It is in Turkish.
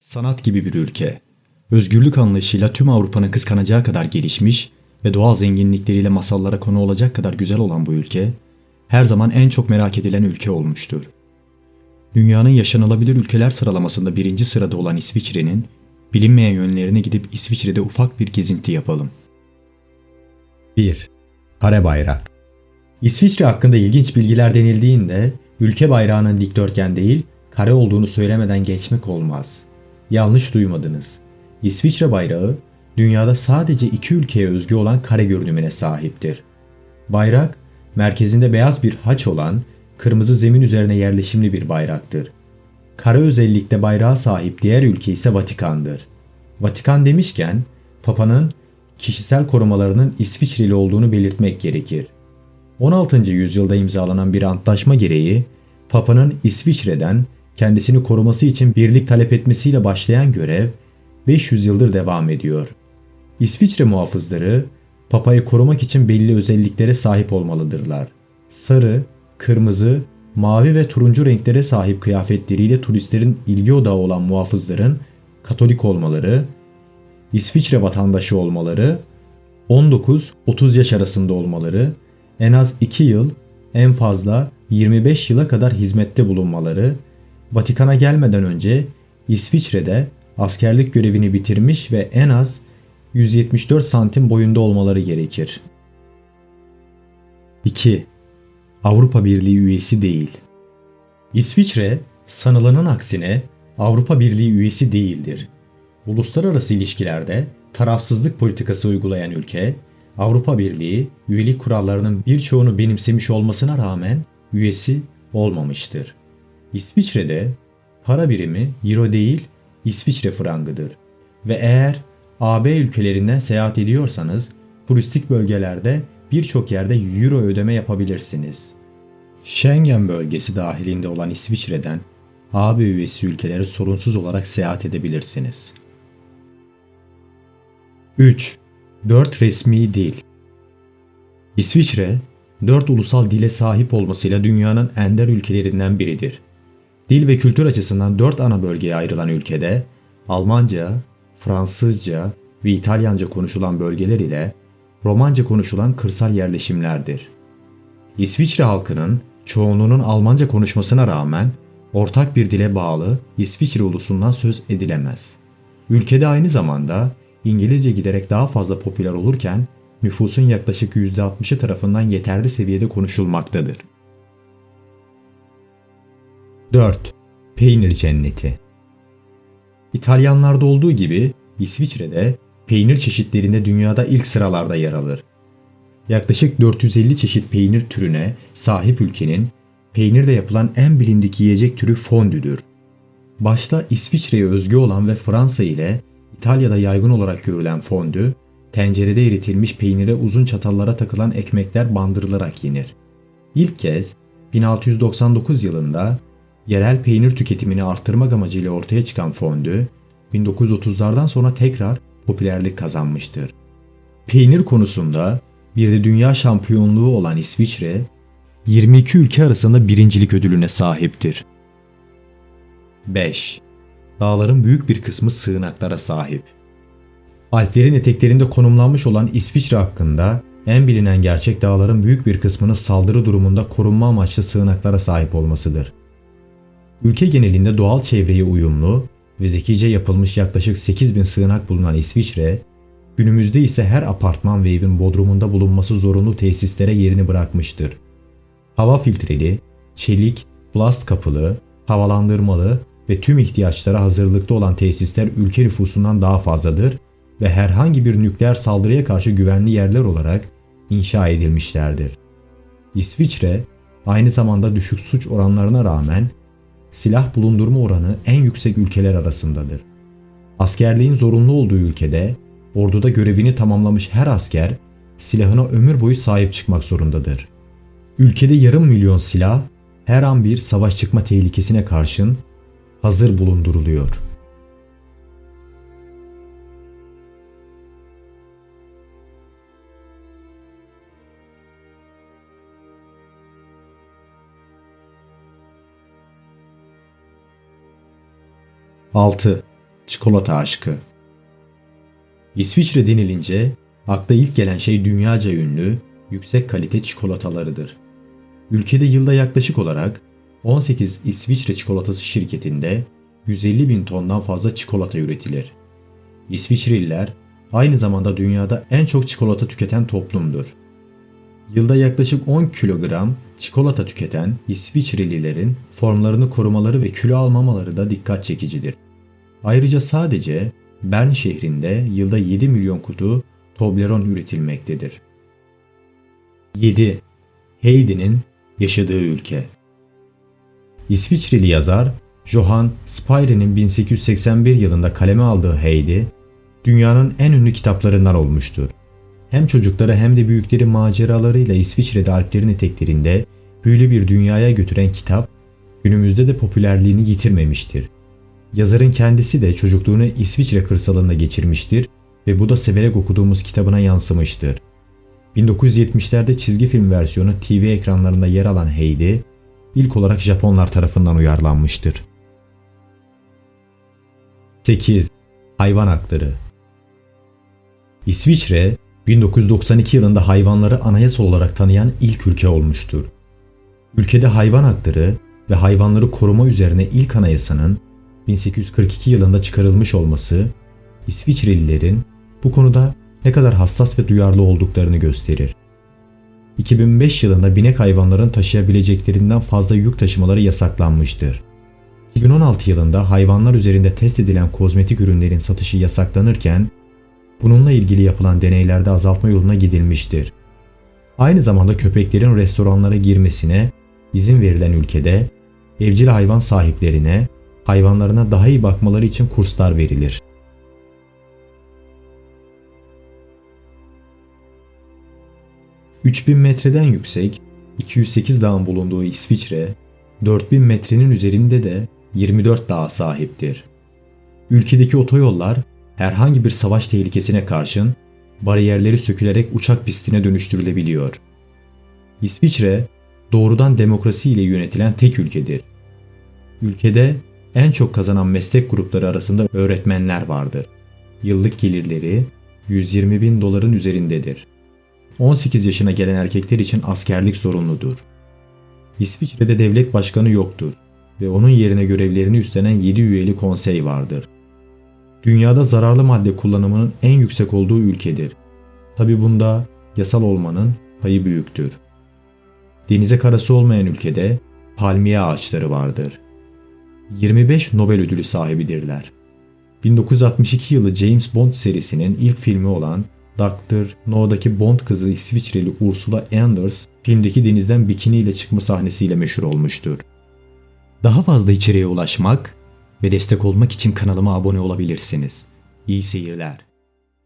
Sanat gibi bir ülke. Özgürlük anlayışıyla tüm Avrupa'nın kıskanacağı kadar gelişmiş ve doğal zenginlikleriyle masallara konu olacak kadar güzel olan bu ülke, her zaman en çok merak edilen ülke olmuştur. Dünyanın yaşanılabilir ülkeler sıralamasında birinci sırada olan İsviçre'nin bilinmeyen yönlerine gidip İsviçre'de ufak bir gezinti yapalım. 1. Kare bayrak İsviçre hakkında ilginç bilgiler denildiğinde ülke bayrağının dikdörtgen değil, kare olduğunu söylemeden geçmek olmaz. Yanlış duymadınız. İsviçre bayrağı dünyada sadece iki ülkeye özgü olan kare görünümüne sahiptir. Bayrak merkezinde beyaz bir haç olan kırmızı zemin üzerine yerleşimli bir bayraktır. Kare özellikle bayrağa sahip diğer ülke ise Vatikan'dır. Vatikan demişken Papa'nın kişisel korumalarının İsviçreli olduğunu belirtmek gerekir. 16. yüzyılda imzalanan bir antlaşma gereği Papa'nın İsviçre'den kendisini koruması için birlik talep etmesiyle başlayan görev 500 yıldır devam ediyor. İsviçre muhafızları Papa'yı korumak için belli özelliklere sahip olmalıdırlar. Sarı, kırmızı, mavi ve turuncu renklere sahip kıyafetleriyle turistlerin ilgi odağı olan muhafızların Katolik olmaları, İsviçre vatandaşı olmaları, 19-30 yaş arasında olmaları, en az 2 yıl, en fazla 25 yıla kadar hizmette bulunmaları, Vatikan'a gelmeden önce İsviçre'de askerlik görevini bitirmiş ve en az 174 santim boyunda olmaları gerekir. 2. Avrupa Birliği üyesi değil. İsviçre, sanılanın aksine Avrupa Birliği üyesi değildir. Uluslararası ilişkilerde tarafsızlık politikası uygulayan ülke, Avrupa Birliği üyelik kurallarının birçoğunu benimsemiş olmasına rağmen üyesi olmamıştır. İsviçre'de para birimi euro değil İsviçre frangıdır ve eğer AB ülkelerinden seyahat ediyorsanız turistik bölgelerde birçok yerde euro ödeme yapabilirsiniz. Schengen bölgesi dahilinde olan İsviçre'den AB üyesi ülkelere sorunsuz olarak seyahat edebilirsiniz. 3. 4 resmi dil İsviçre, 4 ulusal dile sahip olmasıyla dünyanın ender ülkelerinden biridir. Dil ve kültür açısından 4 ana bölgeye ayrılan ülkede Almanca, Fransızca ve İtalyanca konuşulan bölgeler ile Romanca konuşulan kırsal yerleşimlerdir. İsviçre halkının çoğunluğunun Almanca konuşmasına rağmen ortak bir dile bağlı İsviçre ulusundan söz edilemez. Ülkede aynı zamanda İngilizce giderek daha fazla popüler olurken nüfusun yaklaşık %60'ı tarafından yeterli seviyede konuşulmaktadır. 4. Peynir cenneti İtalyanlarda olduğu gibi İsviçre'de peynir çeşitlerinde dünyada ilk sıralarda yer alır. Yaklaşık 450 çeşit peynir türüne sahip ülkenin peynirle yapılan en bilindik yiyecek türü fondüdür. Başta İsviçre'ye özgü olan ve Fransa ile İtalya'da yaygın olarak görülen fondü, tencerede eritilmiş peynire uzun çatallara takılan ekmekler bandırılarak yenir. İlk kez 1699 yılında yerel peynir tüketimini arttırmak amacıyla ortaya çıkan fondü, 1930'lardan sonra tekrar popülerlik kazanmıştır. Peynir konusunda bir de dünya şampiyonluğu olan İsviçre, 22 ülke arasında birincilik ödülüne sahiptir. 5. Dağların büyük bir kısmı sığınaklara sahip. Alplerin eteklerinde konumlanmış olan İsviçre hakkında en bilinen gerçek dağların büyük bir kısmının saldırı durumunda korunma amaçlı sığınaklara sahip olmasıdır. Ülke genelinde doğal çevreye uyumlu ve zekice yapılmış yaklaşık 8000 sığınak bulunan İsviçre, günümüzde ise her apartman ve evin bodrumunda bulunması zorunlu tesislere yerini bırakmıştır. Hava filtreli, çelik, plast kapılı, havalandırmalı ve tüm ihtiyaçlara hazırlıklı olan tesisler ülke nüfusundan daha fazladır ve herhangi bir nükleer saldırıya karşı güvenli yerler olarak inşa edilmişlerdir. İsviçre, aynı zamanda düşük suç oranlarına rağmen silah bulundurma oranı en yüksek ülkeler arasındadır. Askerliğin zorunlu olduğu ülkede orduda görevini tamamlamış her asker silahına ömür boyu sahip çıkmak zorundadır. Ülkede yarım milyon silah her an bir savaş çıkma tehlikesine karşın hazır bulunduruluyor. Altı. çikolata aşkı. İsviçre denilince akla ilk gelen şey dünyaca ünlü yüksek kalite çikolatalarıdır. Ülkede yılda yaklaşık olarak 18 İsviçre çikolatası şirketinde 150 bin tondan fazla çikolata üretilir. İsviçreliler aynı zamanda dünyada en çok çikolata tüketen toplumdur. Yılda yaklaşık 10 kilogram çikolata tüketen İsviçrelilerin formlarını korumaları ve kilo almamaları da dikkat çekicidir. Ayrıca sadece Bern şehrinde yılda 7 milyon kutu Toblerone üretilmektedir. 7. Heidi'nin yaşadığı ülke İsviçreli yazar Johann Spyre'nin 1881 yılında kaleme aldığı Heidi, dünyanın en ünlü kitaplarından olmuştur. Hem çocukları hem de büyükleri maceralarıyla İsviçre'de Alplerin eteklerinde büyülü bir dünyaya götüren kitap, günümüzde de popülerliğini yitirmemiştir. Yazarın kendisi de çocukluğunu İsviçre kırsalında geçirmiştir ve bu da severek okuduğumuz kitabına yansımıştır. 1970'lerde çizgi film versiyonu TV ekranlarında yer alan Heidi, ilk olarak Japonlar tarafından uyarlanmıştır. 8. Hayvan Hakları İsviçre, 1992 yılında hayvanları anayasal olarak tanıyan ilk ülke olmuştur. Ülkede hayvan hakları ve hayvanları koruma üzerine ilk anayasanın 1842 yılında çıkarılmış olması, İsviçrelilerin bu konuda ne kadar hassas ve duyarlı olduklarını gösterir. 2005 yılında binek hayvanların taşıyabileceklerinden fazla yük taşımaları yasaklanmıştır. 2016 yılında hayvanlar üzerinde test edilen kozmetik ürünlerin satışı yasaklanırken bununla ilgili yapılan deneylerde azaltma yoluna gidilmiştir. Aynı zamanda köpeklerin restoranlara girmesine izin verilen ülkede evcil hayvan sahiplerine hayvanlarına daha iyi bakmaları için kurslar verilir. ...3000 metreden yüksek, 208 dağın bulunduğu İsviçre, 4000 metrenin üzerinde de 24 dağa sahiptir. Ülkedeki otoyollar herhangi bir savaş tehlikesine karşın bariyerleri sökülerek uçak pistine dönüştürülebiliyor. İsviçre doğrudan demokrasi ile yönetilen tek ülkedir. Ülkede en çok kazanan meslek grupları arasında öğretmenler vardır. Yıllık gelirleri 120 bin doların üzerindedir. 18 yaşına gelen erkekler için askerlik zorunludur. İsviçre'de devlet başkanı yoktur ve onun yerine görevlerini üstlenen 7 üyeli konsey vardır. Dünyada zararlı madde kullanımının en yüksek olduğu ülkedir. Tabi bunda yasal olmanın payı büyüktür. Denize karası olmayan ülkede palmiye ağaçları vardır. 25 Nobel ödülü sahibidirler. 1962 yılı James Bond serisinin ilk filmi olan Dr. No'daki Bond kızı İsviçreli Ursula Anders filmdeki denizden bikiniyle çıkma sahnesiyle meşhur olmuştur. Daha fazla içeriğe ulaşmak ve destek olmak için kanalıma abone olabilirsiniz. İyi seyirler.